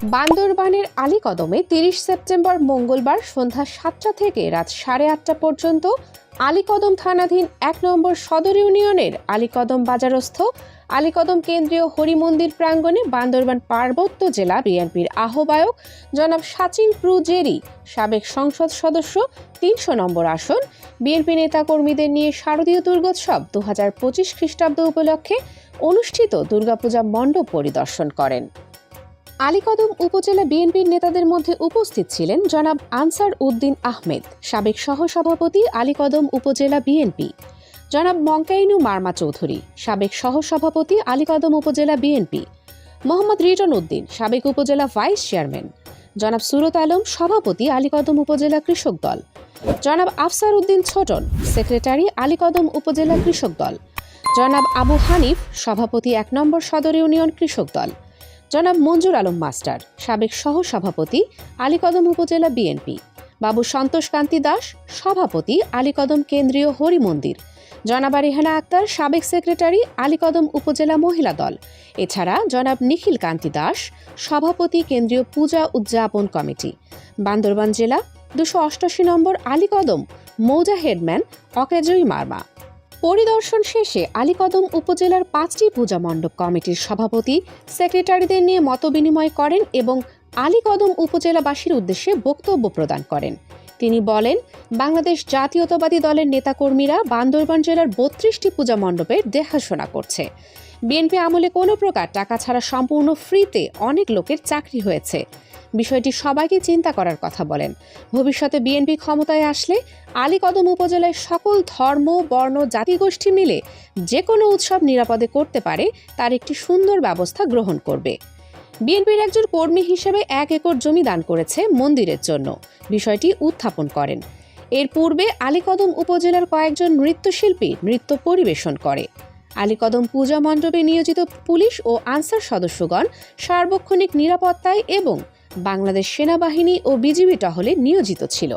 বান্দরবানের আলীকদমে তিরিশ সেপ্টেম্বর মঙ্গলবার সন্ধ্যা সাতটা থেকে রাত সাড়ে আটটা পর্যন্ত আলীকদম থানাধীন এক নম্বর সদর ইউনিয়নের আলীকদম বাজারস্থ, আলীকদম কেন্দ্রীয় হরিমন্দির প্রাঙ্গণে বান্দরবান পার্বত্য জেলা বিএনপির আহ্বায়ক জনাব সাচিন প্রুজেরি, সাবেক সংসদ সদস্য তিনশো নম্বর আসন, বিএনপি নেতাকর্মীদের নিয়ে শারদীয় দুর্গোৎসব দু হাজার পঁচিশ খ্রিস্টাব্দ উপলক্ষে অনুষ্ঠিত দুর্গাপূজা মণ্ডপ পরিদর্শন করেন। আলীকদম উপজেলা বিএনপির নেতাদের মধ্যে উপস্থিত ছিলেন জনাব আনসার উদ্দিন আহমেদ, সাবেক সহসভাপতি আলীকদম উপজেলা বিএনপি, জনাব মঙ্কাইনু মার্মা চৌধুরী, সাবেক সহসভাপতি আলীকদম উপজেলা বিএনপি, মোহাম্মদ রিটন উদ্দিন, সাবেক উপজেলা ভাইস চেয়ারম্যান, জনাব সুরত আলম, সভাপতি আলীকদম উপজেলা কৃষক দল, জনাব আফসার উদ্দিন ছোটন, সেক্রেটারি আলীকদম উপজেলা কৃষক দল, জনাব আবু হানিফ, সভাপতি এক নম্বর সদর ইউনিয়ন কৃষক দল জনাব মঞ্জুর আলম মাস্টার, সাবেক সহসভাপতি আলীকদম উপজেলা বিএনপি, বাবু সন্তোষ কান্তি দাস, সভাপতি আলীকদম কেন্দ্রীয় হরিমন্দির জনাব রেহানা আক্তার, সাবেক সেক্রেটারি আলীকদম উপজেলা মহিলা দল। এছাড়া জনাব নিখিল কান্তি দাস, সভাপতি কেন্দ্রীয় পূজা উদযাপন কমিটি। বান্দরবান জেলা দুশো অষ্টাশি নম্বর আলীকদম মৌজা হেডম্যান অকেজই মার্মা। পরিদর্শন শেষে আলীকদম উপজেলার পাঁচটি পূজা মণ্ডপ কমিটির সভাপতি, সেক্রেটারিদের নিয়ে মতবিনিময় করেন এবং আলীকদম উপজেলাবাসীর উদ্দেশ্যে বক্তব্য প্রদান করেন। তিনি বলেন, বাংলাদেশ জাতীয়তাবাদী দলের নেতাকর্মীরা বান্দরবান জেলার বত্রিশটি পূজা মণ্ডপের দেখাশোনা করছে। বিএনপি আমলে কোনো প্রকার টাকা ছাড়া সম্পূর্ণ ফ্রিতে অনেক লোকের চাকরি হয়েছে। বিষয়টি সবাইকে চিন্তা করার কথা বলেন। ভবিষ্যতে বিএনপি ক্ষমতায় আসলে আলীকদম উপজেলায় সকল ধর্ম, বর্ণ জাতিগোষ্ঠী মিলে যে কোনো উৎসব নিরাপদে করতে পারে, তার একটি সুন্দর ব্যবস্থা গ্রহণ করবে। বিএনপির একজন কর্মী হিসেবে এক একর জমি দান করেছে মন্দিরের জন্য। বিষয়টি উত্থাপন করেন। এর পূর্বে আলীকদম উপজেলার কয়েকজন নৃত্যশিল্পী নৃত্য পরিবেশন করে। আলীকদম পূজা মণ্ডপে নিয়োজিত পুলিশ ও আনসার সদস্যগণ সার্বক্ষণিক নিরাপত্তায় এবং বাংলাদেশ সেনাবাহিনী ও বিজিবি টহলে নিয়োজিত ছিল।